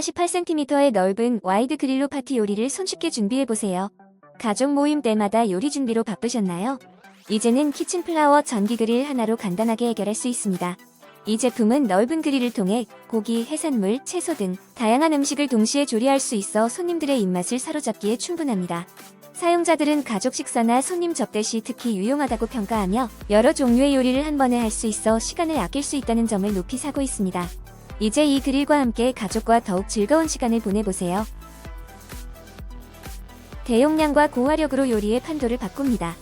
48cm의 넓은 와이드 그릴로 파티 요리를 손쉽게 준비해보세요. 가족 모임 때마다 요리 준비로 바쁘셨나요? 이제는 키친 플라워 전기 그릴 하나로 간단하게 해결할 수 있습니다. 이 제품은 넓은 그릴을 통해 고기, 해산물, 채소 등 다양한 음식을 동시에 조리할 수 있어 손님들의 입맛을 사로잡기에 충분합니다. 사용자들은 가족 식사나 손님 접대 시 특히 유용하다고 평가하며 여러 종류의 요리를 한 번에 할 수 있어 시간을 아낄 수 있다는 점을 높이 사고 있습니다. 이제 이 그릴과 함께 가족과 더욱 즐거운 시간을 보내보세요. 대용량과 고화력으로 요리의 판도를 바꿉니다.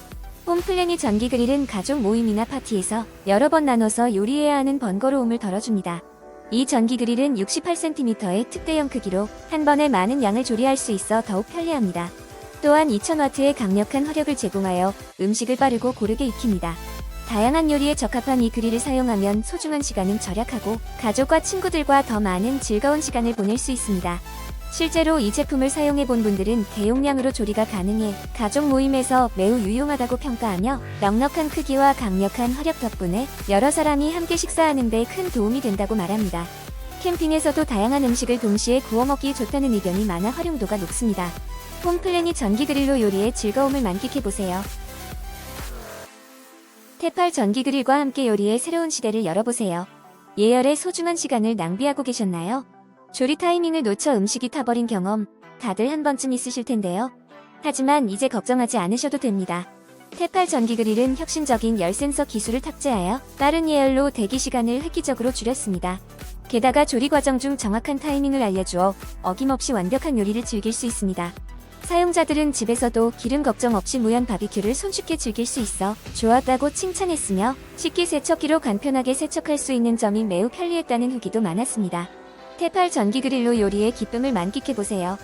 홈플래닛 전기 그릴은 가족 모임이나 파티에서 여러 번 나눠서 요리해야 하는 번거로움을 덜어줍니다. 이 전기 그릴은 68cm의 특대형 크기로 한 번에 많은 양을 조리할 수 있어 더욱 편리합니다. 또한 2000W의 강력한 화력을 제공하여 음식을 빠르고 고르게 익힙니다. 다양한 요리에 적합한 이 그릴을 사용하면 소중한 시간은 절약하고 가족과 친구들과 더 많은 즐거운 시간을 보낼 수 있습니다. 실제로 이 제품을 사용해 본 분들은 대용량으로 조리가 가능해 가족 모임에서 매우 유용하다고 평가하며 넉넉한 크기와 강력한 화력 덕분에 여러 사람이 함께 식사하는 데 큰 도움이 된다고 말합니다. 캠핑에서도 다양한 음식을 동시에 구워 먹기 좋다는 의견이 많아 활용도가 높습니다. 홈플래닛 전기 그릴로 요리의 즐거움을 만끽해 보세요. 테팔 전기 그릴과 함께 요리의 새로운 시대를 열어보세요. 예열의 소중한 시간을 낭비하고 계셨나요? 조리 타이밍을 놓쳐 음식이 타버린 경험 다들 한 번쯤 있으실 텐데요. 하지만 이제 걱정하지 않으셔도 됩니다. 테팔 전기 그릴은 혁신적인 열 센서 기술을 탑재하여 빠른 예열로 대기 시간을 획기적으로 줄였습니다. 게다가 조리 과정 중 정확한 타이밍을 알려주어 어김없이 완벽한 요리를 즐길 수 있습니다. 사용자들은 집에서도 기름 걱정 없이 무연 바비큐를 손쉽게 즐길 수 있어 좋았다고 칭찬했으며 식기 세척기로 간편하게 세척할 수 있는 점이 매우 편리했다는 후기도 많았습니다. 테팔 전기 그릴로 요리의 기쁨을 만끽해보세요.